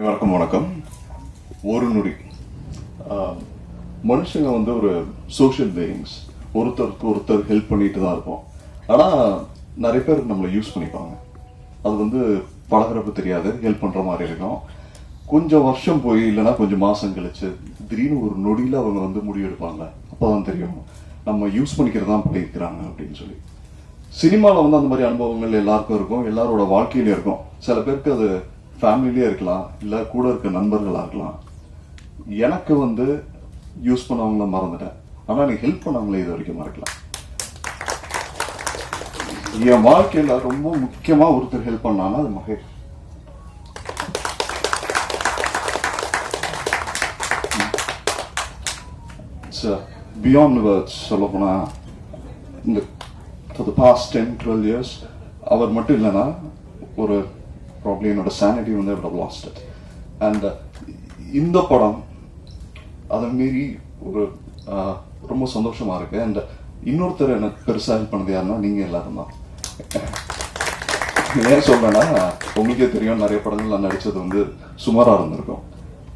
வணக்கம் வணக்கம். ஒரு நொடி. மனுஷங்க வந்து ஒரு சோஷியல் பீயிங்ஸ் ஒருத்தருக்கு ஒருத்தர் ஹெல்ப் பண்ணிட்டு தான் இருப்போம். ஆனால் நிறைய பேர் நம்மளை யூஸ் பண்ணிப்பாங்க. அது வந்து பழகிறப்ப தெரியாது. ஹெல்ப் பண்ணுற மாதிரி இருக்கும். கொஞ்சம் வருஷம் போய் இல்லைன்னா கொஞ்சம் மாதம் கழிச்சு திடீர்னு ஒரு நொடியில் அவங்க வந்து முடிவெடுப்பாங்க அப்பதான் தெரியும். நம்ம யூஸ் பண்ணிக்கிறது தான் பண்ணியிருக்கிறாங்க அப்படின்னு சொல்லி. சினிமாவில் வந்து அந்த மாதிரி அனுபவங்கள் எல்லாருக்கும் இருக்கும். எல்லாரோட வாழ்க்கையிலும் இருக்கும். சில பேருக்கு அது ஃபேமிலியே இருக்கலாம் இல்லை கூட இருக்க நண்பர்களாக இருக்கலாம். எனக்கு வந்து யூஸ் பண்ணவங்கள மறந்துட்டேன். ஆனால் எனக்கு ஹெல்ப் பண்ணவங்களே இது வரைக்கும் மறக்கலாம் என் வாழ்க்கையில் ரொம்ப முக்கியமாக ஒருத்தர் ஹெல்ப் பண்ணாங்கன்னா அது மகேஷ். பியாண்ட் வேர்ட்ஸ் சொல்ல போனால் இந்த for டென் டுவெல் இயர்ஸ் அவர் மட்டும் இல்லைன்னா ஒரு ப்ராப்ளம் என்னோட சானிட்டி வந்து ஐ லாஸ்ட் இட் அண்ட் இந்த படம் அதை மீறி ஒரு ஆஹ், ரொம்ப சந்தோஷமா இருக்கு. அண்ட் இன்னொருத்தர் எனக்கு பெருசாக ஹெல்ப் பண்ணது யாருன்னா நீங்க எல்லாரும் தான். ஏன் சொல்றேன்னா உங்களுக்கே தெரியும் நிறைய படங்கள் நான் நடிச்சது வந்து சுமாராக இருந்திருக்கும்.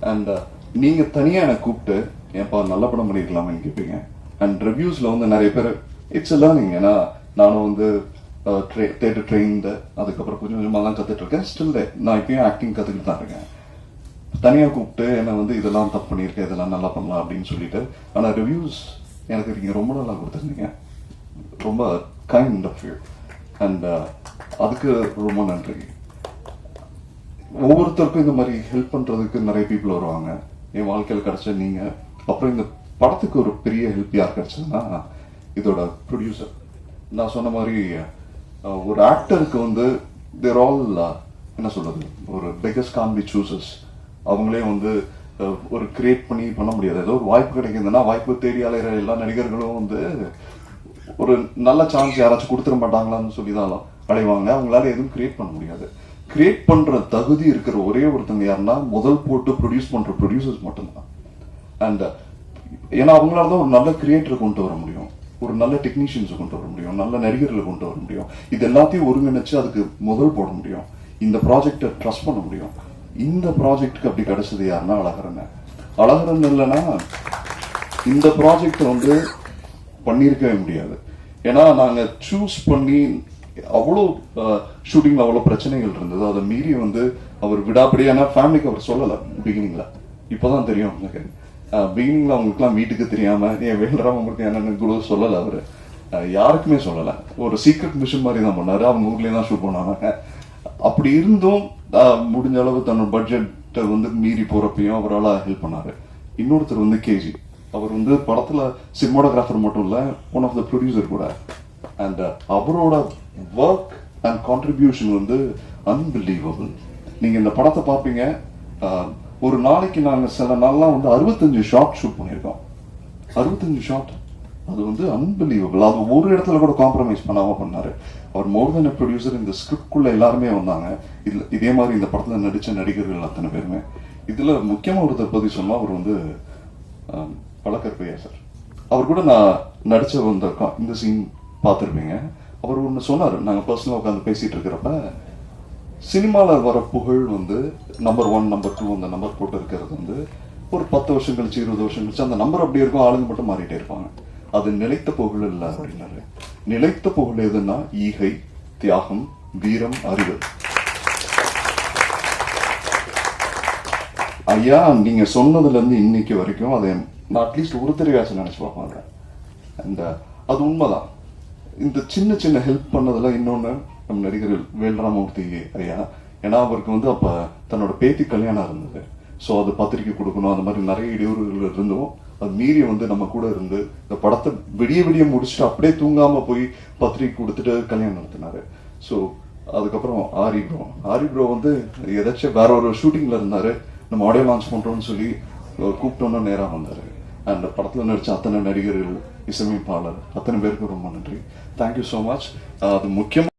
அண்ட் நீங்கள் தனியாக எனக்கு கூப்பிட்டு ஏன்ப்பா நல்ல படம் பண்ணிருக்கலாம்னு கேட்பீங்க அண்ட் ரிவ்யூஸ்ல வந்து நிறைய பேர் இட்ஸ் எல்லாம் நீங்கள் ஏன்னா நானும் வந்து தேட்டர் ட்ரெயின்டு அதுக்கப்புறம் கொஞ்சம் கொஞ்சமாக தான் கத்துட்டு இருக்கேன் ஸ்டில் நான் இப்பயும் ஆக்டிங் கத்துக்கிட்டு தான் இருக்கேன் தனியாக கூப்பிட்டு என்னை வந்து இதெல்லாம் தப்பு பண்ணியிருக்கேன் இதெல்லாம் நல்லா பண்ணலாம் அப்படின்னு சொல்லிட்டு ஆனால் ரிவ்யூஸ் எனக்கு நீங்கள் ரொம்ப நல்லா கொடுத்துருந்தீங்க. ரொம்ப கைண்ட் ஆஃப் யூ அண்ட் அதுக்கு ரொம்ப நன்றி. ஒவ்வொருத்தருக்கும் இந்த மாதிரி ஹெல்ப் பண்ணுறதுக்கு நிறைய பீப்புள் வருவாங்க. என் வாழ்க்கையில் கிடச்ச நீங்கள் அப்புறம் இந்த படத்துக்கு ஒரு பெரிய ஹெல்ப் யார் கிடச்சதுன்னா இதோட ப்ரொடியூசர் நான் சொன்ன மாதிரி ஒரு ஆக்டருக்கு வந்து தேர் ஆல் என்ன சொல்றது ஒரு பிகஸ்ட் கான் பி சூசஸ் அவங்களே வந்து ஒரு கிரியேட் பண்ணி பண்ண முடியாது. ஏதோ ஒரு வாய்ப்பு கிடைக்குதுன்னா வாய்ப்பு தேடி அலைகிற எல்லா நடிகர்களும் வந்து ஒரு நல்ல சான்ஸ் யாராச்சும் கொடுத்துட மாட்டாங்களான்னு சொல்லி தான் அடைவாங்க அவங்களால எதுவும் கிரியேட் பண்ண முடியாது. கிரியேட் பண்ற தகுதி இருக்கிற ஒரே ஒருத்தங்க யாருன்னா முதல் போட்டு ப்ரொடியூஸ் பண்ற ப்ரொடியூசர்ஸ் மட்டும்தான். அண்ட் ஏன்னா அவங்களால தான் ஒரு நல்ல கிரியேட்டர் கொண்டு வர முடியும். ஒரு நல்ல டெக்னீஷியன்ஸை கொண்டு வர முடியும் நல்ல நடிகர்களை கொண்டு வர முடியும். இது எல்லாத்தையும் ஒருங்கிணைச்சு அதுக்கு முதல் போட முடியும். இந்த ப்ராஜெக்டை ட்ரஸ்ட் பண்ண முடியும். இந்த ப்ராஜெக்ட்டுக்கு அப்படி கிடைச்சது யாருன்னா அழகரன். அழகரன் இல்லைன்னா இந்த ப்ராஜெக்ட் வந்து பண்ணியிருக்கவே முடியாது. ஏன்னா நாங்கள் சூஸ் பண்ணி அவ்வளோ ஷூட்டிங்ல அவ்வளோ பிரச்சனைகள் இருந்தது. அதை மீறி வந்து அவர் விடாப்படியான ஃபேமிலிக்கு அவர் சொல்லலை பிகினிங்ல இப்போதான் தெரியும் எனக்கு. பிகினிங்ல அவங்களுக்குலாம் வீட்டுக்கு தெரியாம ஏன் வேண்டராம உங்களுக்கு என்னன்னு கூட சொல்லலை அவரு. யாருக்குமே சொல்லலை. ஒரு சீக்ரெட் மிஷன் மாதிரி தான் பண்ணாரு. அவங்க ஊர்லயே தான் ஷூட் பண்ணாங்க. அப்படி இருந்தும் முடிஞ்ச அளவு தன்னோட பட்ஜெட்டை வந்து மீறி போறப்பையும் அவரால் ஹெல்ப் பண்ணாரு. இன்னொருத்தர் வந்து கேஜி அவர் வந்து படத்துல சினிமாடோகிராஃபர் மட்டும் இல்ல ஒன் ஆஃப் த ப்ரொடியூசர் கூட. அண்ட் அவரோட ஒர்க் அண்ட் கான்ட்ரிபியூஷன் வந்து அன்பிலீவபிள் நீங்க இந்த படத்தை பார்ப்பீங்க. ஒரு நாளைக்கு நாங்கள் சில நாள்லாம் வந்து அறுபத்தஞ்சு ஷாட் ஷூட் பண்ணியிருக்கோம். அறுபத்தஞ்சு ஷாட் அது வந்து அன்பிலீவபிள் அது ஒரு இடத்துல கூட காம்ப்ரமைஸ் பண்ணாமல் பண்ணார். அவர் மோர் தென் ப்ரொடியூசர் இந்த ஸ்கிரிப்ட்குள்ள எல்லாருமே வந்தாங்க. இதில் இதே மாதிரி இந்த படத்தில் நடித்த நடிகர்கள் அத்தனை பேருமே. இதில் முக்கியமாக ஒருத்தர் பற்றி சொன்னால் அவர் வந்து பழக்கற்பையா சார். அவர் கூட நான் நடிச்ச வந்த இந்த சீன் பார்த்துருப்பீங்க. அவர் ஒன்று சொன்னார். நாங்கள் பர்சனலாக உட்காந்து பேசிகிட்டு இருக்கிறப்ப சினிமாவில் வர புகழ் வந்து நம்பர் ஒன் நம்பர் டூ அந்த நம்பர் போட்டு இருக்கிறது வந்து ஒரு பத்து வருஷம் கழிச்சு இருபது வருஷம் கழிச்சு அந்த நம்பர் அப்படியே இருக்கும் ஆளுங்க மட்டும் மாறிட்டே இருப்பாங்க. அது நிலைத்த புகழ் இல்லை அப்படின்னாரு. நிலைத்த புகழ் எதுன்னா ஈகை தியாகம் வீரம் அறிவு. ஐயா நீங்க சொன்னதுல இருந்து இன்னைக்கு வரைக்கும் அதை நான் அட்லீஸ்ட் ஒரு தெரியாச்சும் நினைச்சு பார்ப்பாங்க அந்த அது உண்மைதான். இந்த சின்ன சின்ன ஹெல்ப் பண்ணதுல இன்னொன்னு நம்ம நடிகர் வேல்ராமூர்த்தி ஐயா. ஏன்னா அவருக்கு வந்து அப்ப தன்னோட பேத்தி கல்யாணம் இருந்தது. ஸோ அது பத்திரிக்கை கொடுக்கணும் அந்த மாதிரி நிறைய இடையூறுகள் இருந்தும் அது மீறி வந்து நம்ம கூட இருந்து இந்த படத்தை விடிய விடிய முடிச்சுட்டு அப்படியே தூங்காம போய் பத்திரிக்கை கொடுத்துட்டு கல்யாணம் நடத்தினாரு. ஸோ அதுக்கப்புறம் ஆரி ப்ரோ ஆரி ப்ரோ வந்து ஏதாச்சும் வேற ஒரு ஷூட்டிங்ல இருந்தாரு. நம்ம ஆடியோ லான்ச் பண்றோம்னு சொல்லி கூப்பிட்டோன்னா கூப்பிட்டோன்னு நேரா வந்தாரு. அந்த படத்துல நடிச்ச அத்தனை நடிகர்கள் இசையமைப்பாளர் அத்தனை பேருக்கு ரொம்ப நன்றி. தேங்க்யூ ஸோ மச் அது முக்கியமாக